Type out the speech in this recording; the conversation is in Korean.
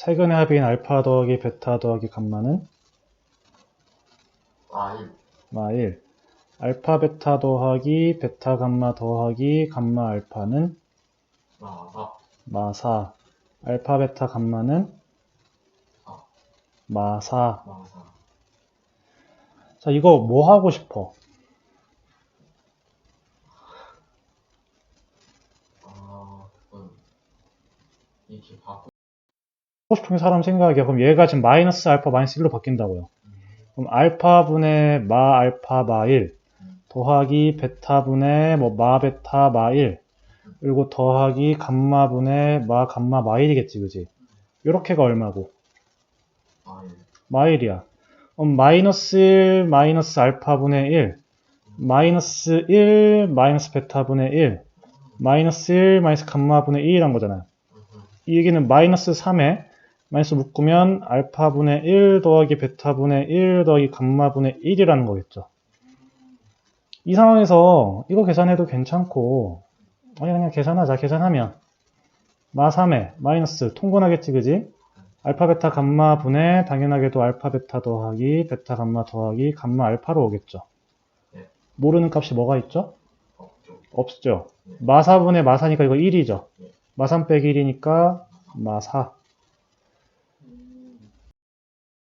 세근의 합인 알파 더하기 베타 더하기 감마는 아, 1. 마 1. 알파 베타 더하기 베타 감마 더하기 감마 알파는 아, 4. 마 4. 알파 베타 감마는 아. 마 4. 아, 4. 자, 이거 뭐 하고 싶어? 아, 그건 이렇게 바꾸. 싶은 게 사람 생각이야. 그럼 얘가 지금 마이너스 알파 마이너스 1로 바뀐다고요. 그럼 알파분의 마 알파 마 1 더하기 베타분의 뭐 마 베타 마 1 그리고 더하기 감마분의 마 감마 마 1이겠지, 그지? 요렇게가 얼마고? 아, 1. 마 1이야. 그럼 마이너스 1 마이너스 알파분의 1 마이너스 1 마이너스 베타분의 1 마이너스 1 마이너스 감마분의 1이란 거잖아요. 이 얘기는 마이너스 3에 마이너스 묶으면 알파분의 1 더하기 베타분의 1 더하기 감마분의 1이라는 거겠죠. 이 상황에서 이거 계산해도 괜찮고 아니 그냥 계산하자. 계산하면 마 3에 마이너스 통분하겠지 그지? 알파 베타 감마 분의 당연하게도 알파 베타 더하기 베타 감마 더하기 감마 알파로 오겠죠. 네. 모르는 값이 뭐가 있죠? 없죠. 없죠. 네. 마 4분의 마 4니까 이거 1이죠. 네. 마3 빼기 1이니까 마 4. Mm-hmm.